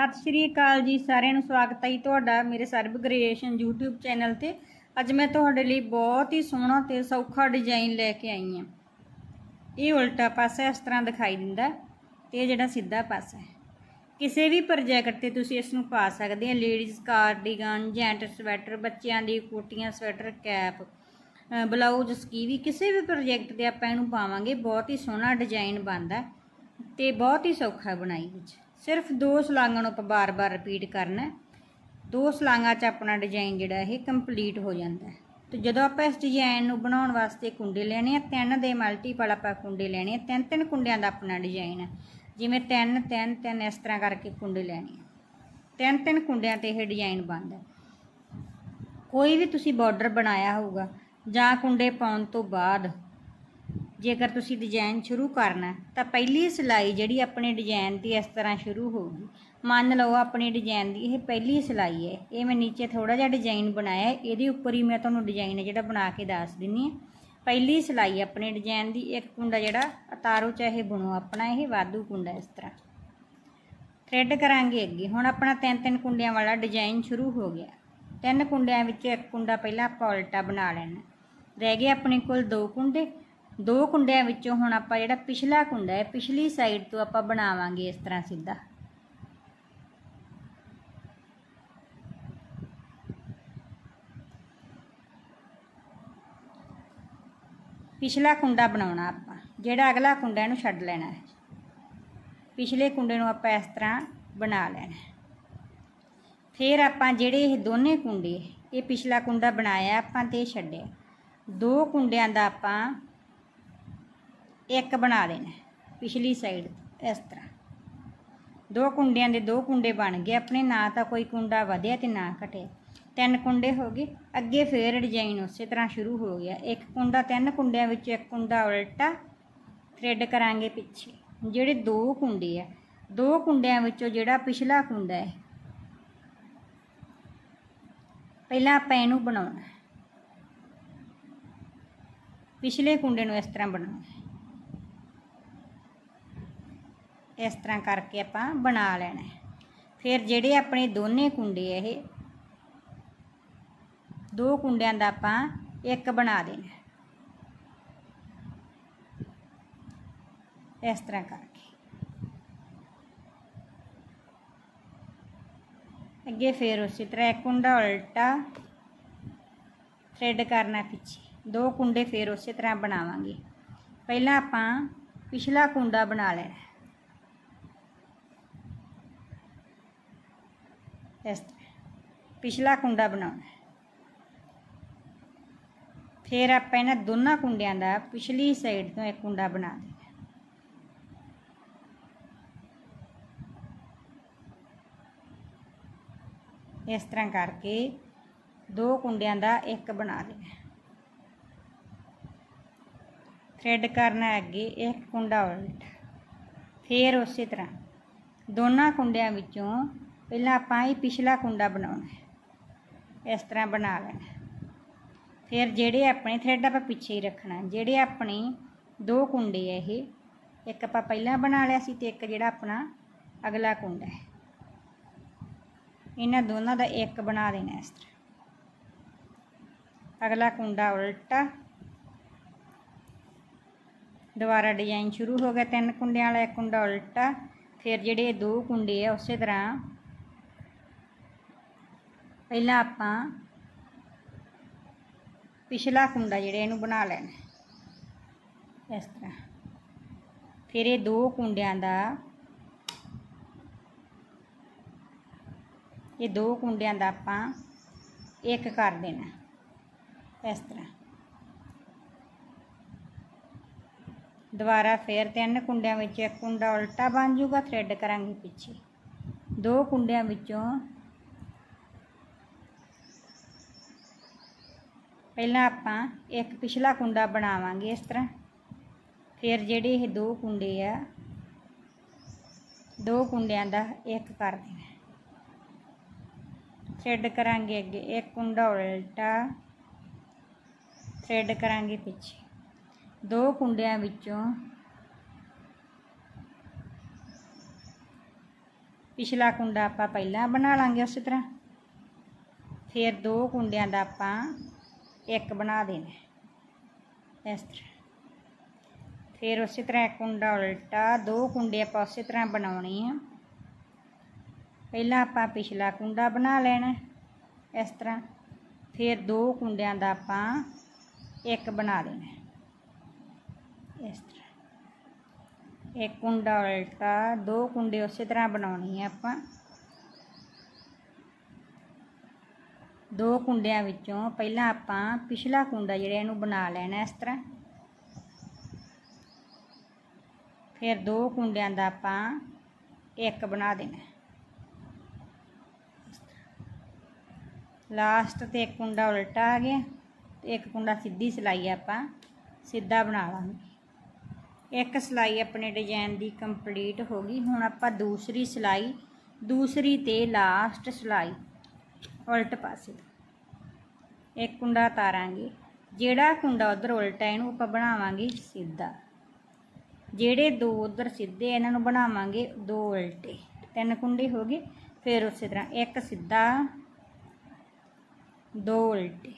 ਸਤਿ ਸ਼੍ਰੀ ਅਕਾਲ ਜੀ, ਸਾਰਿਆਂ ਨੂੰ ਸਵਾਗਤ ਹੈ ਜੀ ਤੁਹਾਡਾ ਮੇਰੇ ਸਰਬ ਕ੍ਰੀਏਸ਼ਨ YouTube ਚੈਨਲ ਤੇ। ਅੱਜ ਮੈਂ ਤੁਹਾਡੇ ਲਈ ਬਹੁਤ ਹੀ ਸੋਹਣਾ ਤੇ ਸੌਖਾ ਡਿਜ਼ਾਈਨ ਲੈ ਕੇ ਆਈ ਹਾਂ। ਇਹ ਉਲਟਾ ਪਾਸਾ ਇਸ ਤਰ੍ਹਾਂ ਦਿਖਾਈ ਦਿੰਦਾ ਹੈ ਤੇ ਇਹ ਜਿਹੜਾ ਸਿੱਧਾ ਪਾਸਾ ਹੈ। ਕਿਸੇ ਵੀ ਪ੍ਰੋਜੈਕਟ ਤੇ ਤੁਸੀਂ ਇਸ ਨੂੰ ਪਾ ਸਕਦੇ ਹੋ। ਲੇਡੀਜ਼ ਕਾਰਡੀਗਨ ਜੈਂਟ ਸਵੈਟਰ ਬੱਚਿਆਂ ਦੀ ਕੋਟੀਆਂ ਸਵੈਟਰ ਕੈਪ ਬਲਾਊਜ਼ ਸਕੀਵੀ ਕਿਸੇ ਵੀ ਪ੍ਰੋਜੈਕਟ ਤੇ ਆਪਾਂ ਇਹਨੂੰ ਪਾਵਾਂਗੇ। ਬਹੁਤ ਹੀ ਸੋਹਣਾ ਡਿਜ਼ਾਈਨ ਬਣਦਾ ਹੈ ਤੇ ਬਹੁਤ ਹੀ ਸੌਖਾ ਬਣਾਈ ਵਿੱਚ। ਸਿਰਫ ਦੋ ਸਲਾਂਗਾਂ ਨੂੰ ਆਪਾਂ ਬਾਰ-ਬਾਰ ਰਿਪੀਟ ਕਰਨਾ ਦੋ ਸਲਾਂਗਾਂ 'ਚ ਆਪਣਾ ਡਿਜ਼ਾਈਨ ਜਿਹੜਾ ਇਹ ਕੰਪਲੀਟ ਹੋ ਜਾਂਦਾ ਹੈ। ਤੇ ਜਦੋਂ ਆਪਾਂ ਇਸ ਡਿਜ਼ਾਈਨ ਨੂੰ ਬਣਾਉਣ ਵਾਸਤੇ ਕੁੰਡੇ ਲੈਣੇ ਆ, ਤਿੰਨ ਦੇ ਮਲਟੀਪਲ ਆਪਾਂ ਕੁੰਡੇ ਲੈਣੇ ਆ ਤਿੰਨ ਤਿੰਨ ਕੁੰਡਿਆਂ ਦਾ ਆਪਣਾ ਡਿਜ਼ਾਈਨ ਹੈ। ਜਿਵੇਂ ਤਿੰਨ ਤਿੰਨ ਤਿੰਨ ਇਸ ਤਰ੍ਹਾਂ ਕਰਕੇ ਕੁੰਡੇ ਲੈਣੇ ਆ। ਤਿੰਨ ਤਿੰਨ ਕੁੰਡਿਆਂ ਤੇ ਇਹ ਡਿਜ਼ਾਈਨ ਬਣਦਾ ਕੋਈ ਵੀ ਤੁਸੀਂ ਬਾਰਡਰ ਬਣਾਇਆ ਹੋਊਗਾ ਜਾਂ ਕੁੰਡੇ ਪਾਉਣ ਤੋਂ ਬਾਅਦ ਜੇਕਰ ਤੁਸੀਂ ਡਿਜ਼ਾਈਨ ਸ਼ੁਰੂ ਕਰਨਾ ਤਾਂ ਪਹਿਲੀ ਸਿਲਾਈ ਜਿਹੜੀ ਆਪਣੇ ਡਿਜ਼ਾਈਨ ਦੀ ਇਸ ਤਰ੍ਹਾਂ ਸ਼ੁਰੂ ਹੋਊਗੀ। ਮੰਨ ਲਓ ਆਪਣੇ ਡਿਜ਼ਾਈਨ ਦੀ ਇਹ ਪਹਿਲੀ ਸਿਲਾਈ ਹੈ, ਇਹ ਮੈਂ ਨੀਚੇ ਥੋੜਾ ਜਿਹਾ ਡਿਜ਼ਾਈਨ ਬਣਾਇਆ ਇਹਦੇ ਉੱਪਰ ਹੀ ਮੈਂ ਤੁਹਾਨੂੰ ਡਿਜ਼ਾਈਨ ਹੈ ਜਿਹੜਾ ਬਣਾ ਕੇ ਦੱਸ ਦਿੰਨੀ ਹਾਂ। ਪਹਿਲੀ ਸਿਲਾਈ ਆਪਣੇ ਡਿਜ਼ਾਈਨ ਦੀ, ਇੱਕ ਕੁੰਡਾ ਜਿਹੜਾ ਉਤਾਰੋ ਚਾਹੇ ਬਣੋ, ਆਪਣਾ ਇਹ ਵਾਧੂ ਕੁੰਡਾ ਇਸ ਤਰ੍ਹਾਂ। ਥ੍ਰੈਡ ਕਰਾਂਗੇ ਅੱਗੇ। ਹੁਣ ਆਪਣਾ ਤਿੰਨ ਤਿੰਨ ਕੁੰਡਿਆਂ ਵਾਲਾ ਡਿਜ਼ਾਈਨ ਸ਼ੁਰੂ ਹੋ ਗਿਆ। ਤਿੰਨ ਕੁੰਡਿਆਂ ਵਿੱਚ ਇੱਕ ਕੁੰਡਾ ਪਹਿਲਾਂ ਆਪਾਂ ਉਲਟਾ ਬਣਾ ਲੈਣਾ। ਰਹਿ ਗਏ ਆਪਣੇ ਕੋਲ ਦੋ ਕੁੰਡੇ। ਦੋ ਕੁੰਡਿਆਂ ਵਿੱਚੋਂ ਹੁਣ ਆਪਾਂ ਜਿਹੜਾ ਪਿਛਲਾ ਕੁੰਡਾ ਹੈ, ਪਿਛਲੀ ਸਾਈਡ ਤੋਂ ਆਪਾਂ ਬਣਾਵਾਂਗੇ ਇਸ ਤਰ੍ਹਾਂ ਸਿੱਧਾ। ਪਿਛਲਾ ਕੁੰਡਾ ਬਣਾਉਣਾ ਆਪਾਂ, ਜਿਹੜਾ ਅਗਲਾ ਕੁੰਡਾ ਇਹਨੂੰ ਛੱਡ ਲੈਣਾ ਹੈ। ਪਿਛਲੇ ਕੁੰਡੇ ਨੂੰ ਆਪਾਂ ਇਸ ਤਰ੍ਹਾਂ ਬਣਾ ਲੈਣਾ ਫਿਰ ਆਪਾਂ ਜਿਹੜੇ ਇਹ ਦੋਨੇ ਕੁੰਡੇ, ਇਹ ਪਿਛਲਾ ਕੁੰਡਾ ਬਣਾਇਆ, ਆਪਾਂ ਤੇ ਇਹ ਛੱਡਿਆ। ਦੋ ਕੁੰਡਿਆਂ ਦਾ ਆਪਾਂ ਇੱਕ ਬਣਾ ਦੇਣਾ ਪਿਛਲੀ ਸਾਈਡ ਇਸ ਤਰ੍ਹਾਂ। ਦੋ ਕੁੰਡਿਆਂ ਦੇ ਦੋ ਕੁੰਡੇ ਬਣ ਗਏ। ਆਪਣੇ ਨਾ ਤਾਂ ਕੋਈ ਕੁੰਡਾ ਵਧਿਆ ਤੇ ਨਾ ਘਟਿਆ। ਤਿੰਨ ਕੁੰਡੇ ਹੋ ਗਏ। ਅੱਗੇ ਫੇਰ ਡਿਜ਼ਾਈਨ ਉਸੇ ਤਰ੍ਹਾਂ ਸ਼ੁਰੂ ਹੋ ਗਿਆ। ਇੱਕ ਕੁੰਡਾ ਤਿੰਨ ਕੁੰਡਿਆਂ ਵਿੱਚ, ਇੱਕ ਕੁੰਡਾ ਉਲਟਾ ਥ੍ਰੈਡ ਕਰਾਂਗੇ ਪਿੱਛੇ। ਜਿਹੜੇ ਦੋ ਕੁੰਡੇ ਆ, ਦੋ ਕੁੰਡਿਆਂ ਵਿੱਚੋਂ ਜਿਹੜਾ ਪਿਛਲਾ ਕੁੰਡਾ ਹੈ, ਪਹਿਲਾਂ ਆਪਾਂ ਇਹਨੂੰ ਬਣਾਉਣਾ। ਪਿਛਲੇ ਕੁੰਡੇ ਨੂੰ ਇਸ ਤਰ੍ਹਾਂ ਬਣਾਉਣਾ ਹੈ। ਇਸ ਤਰ੍ਹਾਂ ਕਰਕੇ ਆਪਾਂ ਬਣਾ ਲੈਣਾ ਫਿਰ ਜਿਹੜੇ ਆਪਣੇ ਦੋਨੇ ਕੁੰਡੇ ਆ ਇਹ, ਦੋ ਕੁੰਡਿਆਂ ਦਾ ਆਪਾਂ ਇੱਕ ਬਣਾ ਦੇਣਾ ਇਸ ਤਰ੍ਹਾਂ ਕਰਕੇ। ਅੱਗੇ ਫੇਰ ਉਸੇ ਤਰ੍ਹਾਂ ਇੱਕ ਕੁੰਡਾ ਉਲਟਾ ਥ੍ਰੈਡ ਕਰਨਾ ਪਿੱਛੇ। ਦੋ ਕੁੰਡੇ ਫੇਰ ਉਸੇ ਤਰ੍ਹਾਂ ਬਣਾਵਾਂਗੇ। ਪਹਿਲਾਂ ਆਪਾਂ ਪਿਛਲਾ ਕੁੰਡਾ ਬਣਾ ਲੈਣਾ ਇਸ ਤਰ੍ਹਾਂ। ਪਿਛਲਾ ਕੁੰਡਾ ਬਣਾਉਣਾ ਫਿਰ ਆਪਾਂ ਇਹਨਾਂ ਦੋਨਾਂ ਕੁੰਡਿਆਂ ਦਾ ਪਿਛਲੀ ਸਾਈਡ ਤੋਂ ਇੱਕ ਕੁੰਡਾ ਬਣਾ ਦੇਣਾ ਇਸ ਤਰ੍ਹਾਂ ਕਰਕੇ ਦੋ ਕੁੰਡਿਆਂ ਦਾ ਇੱਕ ਬਣਾ ਦੇਣਾ ਥ੍ਰੈਡ ਕਰਨਾ ਅੱਗੇ, ਇੱਕ ਕੁੰਡਾ ਉਲਟ। ਫਿਰ ਉਸੇ ਤਰ੍ਹਾਂ ਦੋਨਾਂ ਕੁੰਡਿਆਂ ਵਿੱਚੋਂ ਪਹਿਲਾਂ ਆਪਾਂ ਇਹ ਪਿਛਲਾ ਕੁੰਡਾ ਬਣਾਉਣਾ ਇਸ ਤਰ੍ਹਾਂ ਬਣਾ ਲੈਣਾ ਫਿਰ ਜਿਹੜੇ ਆਪਣੇ ਥਰੈਡ ਆਪਾਂ ਪਿੱਛੇ ਹੀ ਰੱਖਣਾ ਜਿਹੜੇ ਆਪਣੇ ਦੋ ਕੁੰਡੇ ਆ ਇਹ, ਇੱਕ ਆਪਾਂ ਪਹਿਲਾਂ ਬਣਾ ਲਿਆ ਸੀ ਤੇ ਇੱਕ ਜਿਹੜਾ ਆਪਣਾ ਅਗਲਾ ਕੁੰਡਾ ਹੈ। ਇਹਨਾਂ ਦੋਨਾਂ ਦਾ ਇੱਕ ਬਣਾ ਦੇਣਾ ਇਸ ਤਰ੍ਹਾਂ। ਅਗਲਾ ਕੁੰਡਾ ਉਲਟਾ। ਦੁਬਾਰਾ ਡਿਜ਼ਾਈਨ ਸ਼ੁਰੂ ਹੋ ਗਿਆ ਤਿੰਨ ਕੁੰਡਿਆਂ ਵਾਲਾ, ਇੱਕ ਕੁੰਡਾ ਉਲਟਾ। ਫਿਰ ਜਿਹੜੇ ਦੋ ਕੁੰਡੇ ਆ ਉਸੇ ਤਰ੍ਹਾਂ ਪਹਿਲਾਂ ਆਪਾਂ ਪਿਛਲਾ ਕੁੰਡਾ ਜਿਹੜਾ ਇਹਨੂੰ ਬਣਾ ਲੈਣਾ ਇਸ ਤਰ੍ਹਾਂ। ਫਿਰ ਇਹ ਦੋ ਕੁੰਡਿਆਂ ਦਾ ਇਹ ਦੋ ਕੁੰਡਿਆਂ ਦਾ ਆਪਾਂ ਇੱਕ ਕਰ ਦੇਣਾ ਇਸ ਤਰ੍ਹਾਂ। ਦੁਬਾਰਾ ਫੇਰ ਤਿੰਨ ਕੁੰਡਿਆਂ ਵਿੱਚ ਇੱਕ ਕੁੰਡਾ ਉਲਟਾ ਬਣ ਜਾਊਗਾ ਥ੍ਰੈਡ ਕਰਾਂਗੇ ਪਿੱਛੇ। ਦੋ ਕੁੰਡਿਆਂ ਵਿੱਚੋਂ ਪਹਿਲਾਂ ਆਪਾਂ ਇੱਕ ਪਿਛਲਾ ਕੁੰਡਾ ਬਣਾਵਾਂਗੇ ਇਸ ਤਰ੍ਹਾਂ। ਫਿਰ ਜਿਹੜੇ ਇਹ ਦੋ ਕੁੰਡੇ ਆ, ਦੋ ਕੁੰਡਿਆਂ ਦਾ ਇੱਕ ਕਰ ਦੇਣਾ। ਥ੍ਰੈਡ ਕਰਾਂਗੇ ਅੱਗੇ, ਇੱਕ ਕੁੰਡਾ ਉਲਟਾ ਥ੍ਰੈਡ ਕਰਾਂਗੇ ਪਿੱਛੇ। ਦੋ ਕੁੰਡਿਆਂ ਵਿੱਚੋਂ ਪਿਛਲਾ ਕੁੰਡਾ ਆਪਾਂ ਪਹਿਲਾਂ ਬਣਾ ਲਾਂਗੇ ਉਸੇ ਤਰ੍ਹਾਂ। ਫਿਰ ਦੋ ਕੁੰਡਿਆਂ ਦਾ ਆਪਾਂ ਇੱਕ ਬਣਾ ਦੇਣਾ। ਇਸ ਤਰ੍ਹਾਂ। ਫਿਰ ਉਸੇ ਤਰ੍ਹਾਂ ਇੱਕ ਕੁੰਡਾ ਉਲਟਾ, ਦੋ ਕੁੰਡੇ ਆਪਾਂ ਉਸੇ ਤਰ੍ਹਾਂ ਬਣਾਉਣੇ ਆ। ਪਹਿਲਾਂ ਆਪਾਂ ਪਿਛਲਾ ਕੁੰਡਾ ਬਣਾ ਲੈਣਾ, ਇਸ ਤਰ੍ਹਾਂ। ਫਿਰ ਦੋ ਕੁੰਡਿਆਂ ਦਾ ਆਪਾਂ ਇੱਕ ਬਣਾ ਦੇਣਾ। ਇਸ ਤਰ੍ਹਾਂ। ਇੱਕ ਕੁੰਡਾ ਉਲਟਾ, ਦੋ ਕੁੰਡੇ ਉਸੇ ਤਰ੍ਹਾਂ ਬਣਾਉਣੇ ਆ ਆਪਾਂ। ਦੋ ਕੁੰਡਿਆਂ ਵਿੱਚੋਂ ਪਹਿਲਾਂ ਆਪਾਂ ਪਿਛਲਾ ਕੁੰਡਾ ਜਿਹੜਾ ਇਹਨੂੰ ਬਣਾ ਲੈਣਾ ਇਸ ਤਰ੍ਹਾਂ। ਫਿਰ ਦੋ ਕੁੰਡਿਆਂ ਦਾ ਆਪਾਂ ਇੱਕ ਬਣਾ ਦੇਣਾ। ਲਾਸਟ ਤੇ ਇੱਕ ਕੁੰਡਾ ਉਲਟਾ ਆ ਗਿਆ ਤੇ ਇੱਕ ਕੁੰਡਾ ਸਿੱਧੀ ਸਿਲਾਈ ਆਪਾਂ ਸਿੱਧਾ ਬਣਾ ਲਾਂਗੇ। ਇੱਕ ਸਿਲਾਈ ਆਪਣੇ ਡਿਜ਼ਾਈਨ ਦੀ ਕੰਪਲੀਟ ਹੋ ਗਈ। ਹੁਣ ਆਪਾਂ ਦੂਸਰੀ ਸਿਲਾਈ, ਦੂਸਰੀ ਤੇ ਲਾਸਟ ਸਿਲਾਈ। ਉਲਟ ਪਾਸੇ। ਤੋਂ ਇੱਕ ਕੁੰਡਾ ਤਾਰਾਂਗੇ ਜਿਹੜਾ ਕੁੰਡਾ ਉਧਰ ਉਲਟਾ ਇਹਨੂੰ ਆਪਾਂ ਬਣਾਵਾਂਗੇ ਸਿੱਧਾ। ਜਿਹੜੇ ਦੋ ਉਧਰ ਸਿੱਧੇ ਇਹਨਾਂ ਨੂੰ ਬਣਾਵਾਂਗੇ ਦੋ ਉਲਟੇ। ਤਿੰਨ ਕੁੰਡੇ ਹੋ ਗਏ, ਫਿਰ ਉਸੇ ਤਰ੍ਹਾਂ ਇੱਕ ਸਿੱਧਾ, ਦੋ ਉਲਟੇ।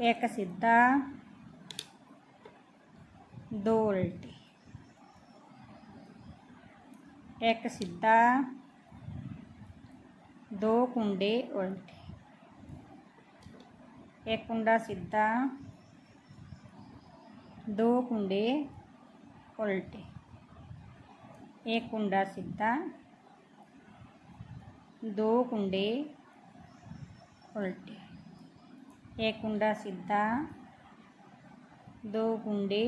ਇੱਕ ਸਿੱਧਾ, ਦੋ ਉਲਟੇ। ਇੱਕ ਸਿੱਧਾ ਦੋ ਕੁੰਡੇ ਉਲਟੇ ਇੱਕ ਕੁੰਡਾ ਸਿੱਧਾ ਦੋ ਕੁੰਡੇ ਉਲਟੇ ਇੱਕ ਕੁੰਡਾ ਸਿੱਧਾ ਦੋ ਕੁੰਡੇ ਉਲਟੇ ਇੱਕ ਕੁੰਡਾ ਸਿੱਧਾ ਦੋ ਕੁੰਡੇ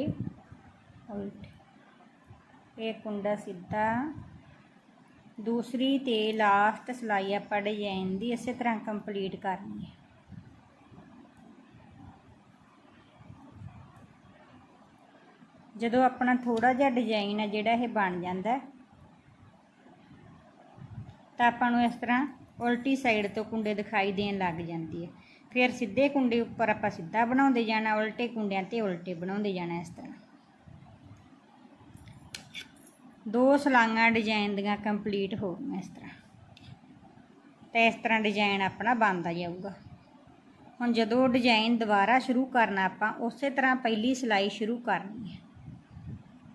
ਉਲਟੇ ਇੱਕ ਕੁੰਡਾ ਸਿੱਧਾ ਦੂਸਰੀ ਤੇ ਲਾਸਟ ਸਿਲਾਈ ਆਪਾਂ ਡਿਜ਼ਾਈਨ ਦੀ ਇਸੇ ਤਰ੍ਹਾਂ ਕੰਪਲੀਟ ਕਰਨੀ ਹੈ। ਜਦੋਂ ਆਪਣਾ ਥੋੜਾ ਜਿਹਾ ਡਿਜ਼ਾਈਨ ਹੈ ਜਿਹੜਾ ਇਹ ਬਣ ਜਾਂਦਾ ਤਾਂ ਆਪਾਂ ਨੂੰ ਇਸ ਤਰ੍ਹਾਂ ਉਲਟੀ ਸਾਈਡ ਤੋਂ ਕੁੰਡੇ ਦਿਖਾਈ ਦੇਣ ਲੱਗ ਜਾਂਦੀ ਹੈ। ਫਿਰ ਸਿੱਧੇ ਕੁੰਡੇ ਉੱਪਰ ਆਪਾਂ ਸਿੱਧਾ ਬਣਾਉਂਦੇ ਜਾਣਾ, ਉਲਟੇ ਕੁੰਡਿਆਂ ਤੇ ਉਲਟੇ ਬਣਾਉਂਦੇ ਜਾਣਾ ਇਸ ਤਰ੍ਹਾਂ। ਦੋ ਸਲਾਂਗਾ ਡਿਜ਼ਾਈਨ ਦੀਆਂ ਕੰਪਲੀਟ ਹੋ ਗਈਆਂ ਇਸ ਤਰ੍ਹਾਂ। ਤੇ ਇਸ ਤਰ੍ਹਾਂ ਡਿਜ਼ਾਈਨ ਆਪਣਾ ਬਣਦਾ ਜਾਊਗਾ। ਹੁਣ ਜਦੋਂ ਡਿਜ਼ਾਈਨ ਦੁਬਾਰਾ ਸ਼ੁਰੂ ਕਰਨਾ ਆਪਾਂ, ਉਸੇ ਤਰ੍ਹਾਂ ਪਹਿਲੀ ਸਿਲਾਈ ਸ਼ੁਰੂ ਕਰਨੀ ਹੈ।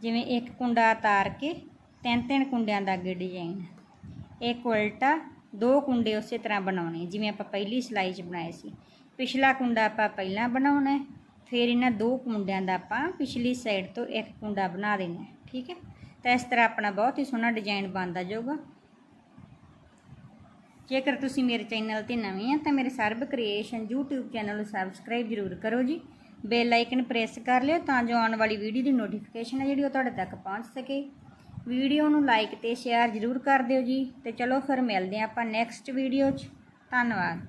ਜਿਵੇਂ ਇੱਕ ਕੁੰਡਾ ਤਾਰ ਕੇ ਤਿੰਨ ਤਿੰਨ ਕੁੰਡਿਆਂ ਦਾ ਅੱਗੇ ਡਿਜ਼ਾਈਨ ਇੱਕ ਉਲਟਾ ਦੋ ਕੁੰਡੇ ਉਸੇ ਤਰ੍ਹਾਂ ਬਣਾਉਣੇ। ਜਿਵੇਂ ਆਪਾਂ ਪਹਿਲੀ ਸਿਲਾਈ 'ਚ ਬਣਾਏ ਸੀ। ਪਿਛਲਾ ਕੁੰਡਾ ਆਪਾਂ ਪਹਿਲਾਂ ਬਣਾਉਣਾ ਫਿਰ ਇਹਨਾਂ ਦੋ ਕੁੰਡਿਆਂ ਦਾ ਆਪਾਂ ਪਿਛਲੀ ਸਾਈਡ ਤੋਂ ਇੱਕ ਕੁੰਡਾ ਬਣਾ ਦੇਣਾ ਠੀਕ ਹੈ? ਤਾਂ ਇਸ ਤਰ੍ਹਾਂ ਆਪਣਾ ਬਹੁਤ ਹੀ ਸੋਹਣਾ ਡਿਜ਼ਾਈਨ ਬਣਦਾ ਜਾਊਗਾ। ਜੇਕਰ ਤੁਸੀਂ ਮੇਰੇ ਚੈਨਲ ਤੇ ਨਵੇਂ ਆ ਤਾਂ ਮੇਰੇ ਸਰਬ ਕ੍ਰੀਏਸ਼ਨ YouTube ਚੈਨਲ ਨੂੰ ਸਬਸਕ੍ਰਾਈਬ ਜ਼ਰੂਰ ਕਰੋ ਜੀ। ਬੈਲ ਆਈਕਨ ਪ੍ਰੈਸ ਕਰ ਲਿਓ ਤਾਂ ਜੋ ਆਉਣ ਵਾਲੀ ਵੀਡੀਓ ਦੀ ਨੋਟੀਫਿਕੇਸ਼ਨ ਹੈ ਜਿਹੜੀ ਉਹ ਤੁਹਾਡੇ ਤੱਕ ਪਹੁੰਚ ਸਕੇ। ਵੀਡੀਓ ਨੂੰ ਲਾਈਕ ਤੇ ਸ਼ੇਅਰ ਜ਼ਰੂਰ ਕਰ ਦਿਓ ਜੀ। ਤੇ ਚਲੋ ਫਿਰ ਮਿਲਦੇ ਹਾਂ ਆਪਾਂ ਨੈਕਸਟ ਵੀਡੀਓ 'ਚ। ਧੰਨਵਾਦ।